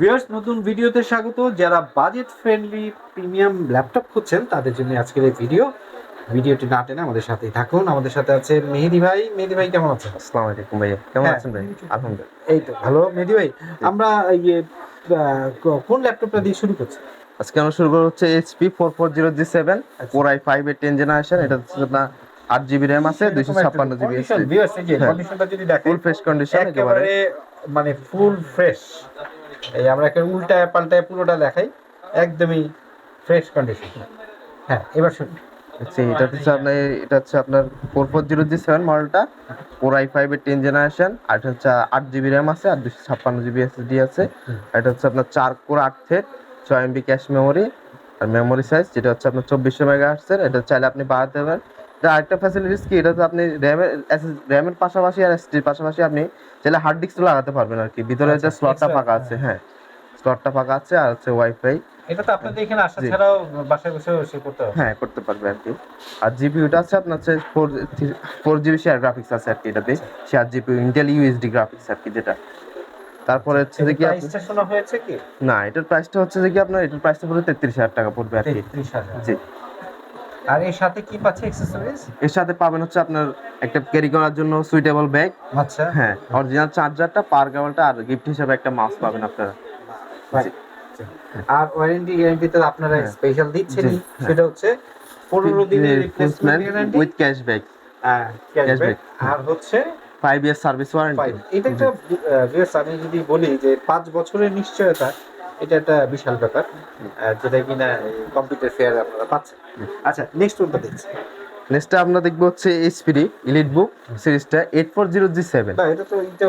Viewers নতুন ভিডিওতে স্বাগত। যারা বাজেট ফ্রেন্ডলি প্রিমিয়াম ল্যাপটপ খুঁজছেন তাদের জন্য আজকের এই ভিডিও ভিডিওটি না টেনে আমাদের সাথেই থাকুন। আমাদের সাথে আছে মেহেদি ভাই। মেহেদি ভাই কেমন আছেন? আসসালামু আলাইকুম ভাইয়া। কেমন হ্যাঁ। আছেন ভাই আলহামদুলিল্লাহ। এই তো ভালো। মেহেদি ভাই আমরা ইয়ে কোন ল্যাপটপটা দিয়ে শুরু করছি আজকে আমরা শুরু করব হচ্ছে HP four four zero G seven. Four I five এর টেন জেনারেশন এটা হচ্ছে আপনার আট জিবি র্যাম আছে দুইশো ছাপ্পান্ন জিবি ফুল ফ্রেশ কন্ডিশন একেবারে মানে ফুল ফ্রেশ এই আমরা একটা উল্টায় পাল্টায় পুরোটা দেখাই। একদমই ফ্রেশ কন্ডিশন হ্যাঁ এবার শুনুন। আচ্ছা, এটা হচ্ছে আপনার এটা হচ্ছে আপনার four four zero G seven মডেলটা ফোর আই ফাইভ এর টেন জেনারেশন আর এটা হচ্ছে আট জিবি র্যাম আছে আর দুশো ছাপ্পান্ন জিবি এসএসডি আছে। আর এটা হচ্ছে আপনার চার কোর আট থেট ছয় এমবি ক্যাশ মেমোরি আর মেমোরি সাইজ যেটা হচ্ছে আপনার চব্বিশশো মেগা হার্টসের এটা চাইলে আপনি বাড়াতে পারেন। আরেকটা ফ্যাসিলিটিস কি? এটা তো আপনি র্যামের র্যামের পাশাপাশি আর এসডির পাশাপাশি আপনি চাইলে হার্ড ডিস্ক লাগাতে পারবেন আর কি। ভিতরে আচ্ছা, যে স্লটটা ফাঁকা আছে হ্যাঁ। স্লটটা ফাঁকা আছে আর হচ্ছে ওয়াইফাই এটা তো আপনাদের এখানে আসা ছাড়াও বাসায় বসে সে করতে হবে হ্যাঁ করতে পারবে আর কি। আর জিপিইউটা আছে আপনার হচ্ছে four four GB share graphics আছে আর কি এটাতে। Share GPU Intel UHD graphics আর কি যেটা। তারপরে হচ্ছে যে কি প্রাইসটা শোনা হয়েছে কি? না এটার প্রাইসটা হচ্ছে যে কি আপনার এটার প্রাইসটা পুরো তেত্রিশ হাজার টাকা পড়বে আর কি। তেত্রিশ হাজার। জি। আর এর সাথে কি পাচ্ছে অ্যাক্সেসরিজ এর সাথে পাবেন হচ্ছে আপনার একটা ক্যারি করার জন্য সুইটেবল ব্যাগ আচ্ছা। হ্যাঁ অরিজিনাল চার্জারটা পাওয়ার কেবলটা আর গিফট হিসেবে একটা মাউস পাবেন আপনারা। আর ওয়ারেন্টি গ্যারান্টিতে আপনারা হ্যাঁ। স্পেশাল দিচ্ছেন জি, হ্যাঁ। সেটা হচ্ছে পনেরো দিনের replacement guarantee with cashback cashback আর হচ্ছে ফাইভ ইয়ার সার্ভিস। ওয়ারেন্টি এটা একটা আমি যদি বলি যে পাঁচ বছরের নিশ্চয়তা এটা একটা বিশাল ব্যাপার যেটা কিনা কম্পিউটার ফেয়ার আপনারা পাচ্ছেন। আচ্ছা নেক্সট ওটা দেখছি। নেক্সটটা আমরা দেখব হচ্ছে এইচপিডি ইলিট বুক সিরিজটা eight four zero G seven এটা তো এটা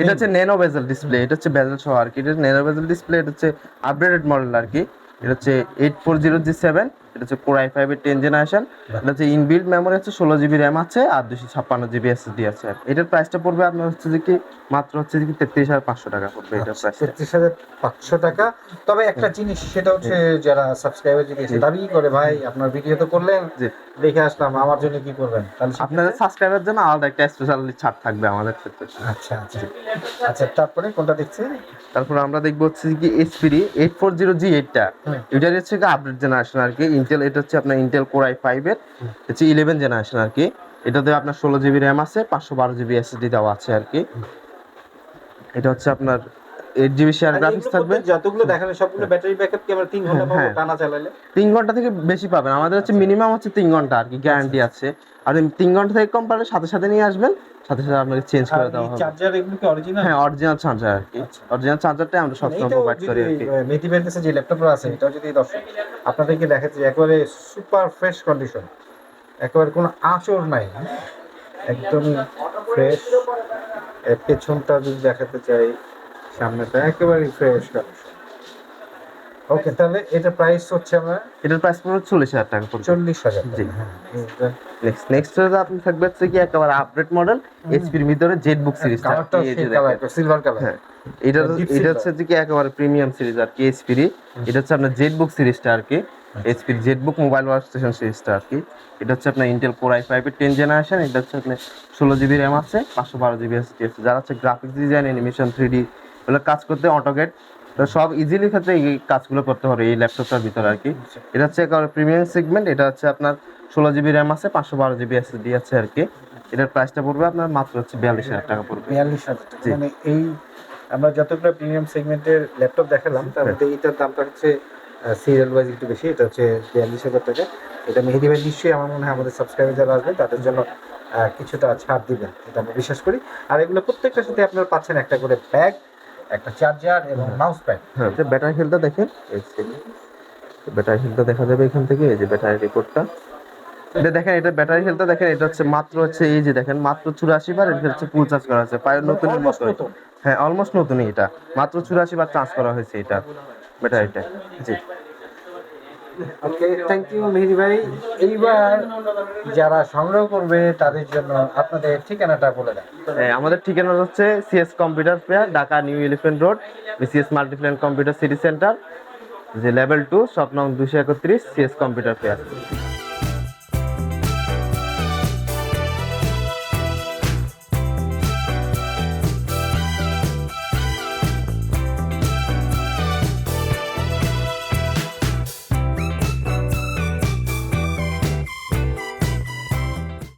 এটা হচ্ছে ন্যানো বেজেল ডিসপ্লে এটা হচ্ছে বেজেল সহ আর কি। এটা ন্যানো বেজেল ডিসপ্লে এটা হচ্ছে আপডেটেড মডেল আর কি। এটা হচ্ছে eight four zero G seven এটা হচ্ছে কোর আই ফাইভ এর টেন জেনারেশন এটা হচ্ছে ইনবিল্ড মেমোরি হচ্ছে ষোলো জিবি র্যাম আছে আর দুশো ছাপ্পান্ন জিবি এসএসডি আছে। এটার প্রাইসটা পড়বে আপনার হচ্ছে যে কি মাত্র হচ্ছে যে কি তেত্রিশ হাজার পাঁচশো টাকা পড়বে এটার প্রাইসটা তেত্রিশ হাজার পাঁচশো টাকা। তবে একটা জিনিস সেটা হচ্ছে যারা সাবস্ক্রাইবার যদি এসে দাবি করে ভাই আপনার ভিডিও তো করলেন। দেখে আসলাম আমার জন্য কি করবেন? তাহলে আপনাদের সাবস্ক্রাইবার জন্য আলাদা একটা স্পেশালি ছাড় থাকবে আমাদের ক্ষেত্রে। আচ্ছা আচ্ছা। আচ্ছা তারপরে কোনটা দেখছি তারপর আমরা দেখব হচ্ছে কি এইচপিডি এইট ফোর জিরো জি এইটটা। এটার হচ্ছে আপডেট জেনারেশন আর কি ইন্টেল এটা হচ্ছে আপনার ইন্টেল কোর আই ফাইভ এর, হচ্ছে ইলেভেন জেনারেশন আর কি এটাতে আপনার ষোলো জিবি র্যাম আছে, পাঁচশো বারো জিবি এসএসডি দেওয়া আছে আর কি এটা হচ্ছে আপনার এইট জিবি শেয়ার গ্রাফিক্স থাকবে? যতগুলো সবগুলো ব্যাটারি ব্যাকআপ কি আমরা তিন ঘণ্টা পাবো হ্যাঁ। টানা চালালে তিন ঘণ্টা থেকে বেশি পাবেন। আমাদের হচ্ছে মিনিমাম হচ্ছে তিন ঘণ্টা আর কি গ্যারান্টি আছে। আর তিন ঘণ্টা থেকে কম পারলে সাথে সাথে নিয়ে আসবেন সাথে সাথে আপনাকে চেঞ্জ করে দেওয়া হবে। চার্জার এগুলো কি অরিজিনাল হ্যাঁ অরিজিনাল চার্জার আর কি। আচ্ছা। অরিজিনাল চার্জারটাই আমরা সবসময় প্রোভাইড করি আর কি। মেথি ব্যান্ডেসে যে ল্যাপটপটা আছে এটাও যদি দর্শক আপনাদেরকে দেখাচ্ছি একেবারে সুপার ফ্রেশ কন্ডিশন একেবারে কোনো আঁচড় নাই। একদমই ফ্রেশ পেছনটা যদি দেখাতে চাই সামনেটা একেবারে ফ্রেশ কন্ডিশন ওকে তাহলে এটা প্রাইস হচ্ছে আমরা এটার প্রাইস পড়বে চল্লিশ হাজার টাকা পড়বে চল্লিশ হাজার জি। হ্যাঁ এটা নেক্সট নেক্সট আপনি থাকবে হচ্ছে কি একেবারে আপডেট মডেল এইচপির ভিতরে জেড বুক কালারটা সিলভার কালার হ্যাঁ এটা এটা হচ্ছে যে কি একেবারে প্রিমিয়াম সিরিজ আর কি এইচপির এটা হচ্ছে আপনার জেড বুক সিরিজটা আর কি। এইচপির Z book mobile work station সিরিজটা আর কি। এটা হচ্ছে আপনার ইন্টেল কোর আই ফাইভ এর টেন জেনারেশন এটা হচ্ছে আপনার ষোলো জিবি র্যাম আছে পাঁচশো বারো জিবি আছে যারা হচ্ছে graphics design animation three D এগুলো কাজ করতে অটোগেট তো সব ইজিলি ক্ষেত্রে এই কাজগুলো করতে পারে এই ল্যাপটপটার ভিতরে আর কি। এটা হচ্ছে একেবারে প্রিমিয়াম সেগমেন্ট এটা হচ্ছে আপনার ষোলো জিবি র্যাম আছে পাঁচশো বারো জিবি এসএসডি আছে আর কি। এটার প্রাইসটা পড়বে আপনার মাত্র হচ্ছে বিয়াল্লিশ হাজার টাকা পড়বে। বিয়াল্লিশ হাজার। মানে এই আমরা যতগুলো প্রিমিয়াম সেগমেন্টের ল্যাপটপ দেখালাম তার মধ্যে এইটার দামটা হচ্ছে সিরিয়াল ওয়াইজ একটু বেশি এটা হচ্ছে বিয়াল্লিশ হাজার টাকা। এটা মেহেদি ভাই নিশ্চয়ই আমার মনে হয় আমাদের সাবস্ক্রাইবার যারা আসবে তাদের জন্য কিছুটা ছাড় দিবেন এটা আমরা বিশ্বাস করি। আর এগুলো প্রত্যেকটার সাথে আপনারা পাচ্ছেন একটা করে ব্যাগ একটা চার্জার এবং মাউস প্যাড হ্যাঁ ব্যাটারি হেলটা দেখেন। ব্যাটারি হেলটা দেখা যাবে এখান থেকে এই যে ব্যাটারি রেকর্ডটা এটা দেখেন এটা ব্যাটারি হেলথটা দেখেন এটা হচ্ছে মাত্র হচ্ছে এই যে দেখেন মাত্র চুরাশি বার এটা হচ্ছে ফুল চার্জ করা হয়েছে প্রায় নতুন মতো নতুন। হ্যাঁ অলমোস্ট নতুনই এটা। মাত্র চুরাশি বার চার্জ করা হয়েছে এটা ব্যাটারিটা জি। ওকে থ্যাংক ইউ মেহেদি ভাই। এইবার যারা সংগ্রহ করবে, তাদের জন্য আপনাদের ঠিকানাটা বলে দেন। আমাদের ঠিকানা হচ্ছে CS computer fair Dhaka new elephant road BCS Multiplan computer city centre যে লেভেল টু স্বপ্নং দুশো একত্রিশ সিএস কম্পিউটার ফেয়ার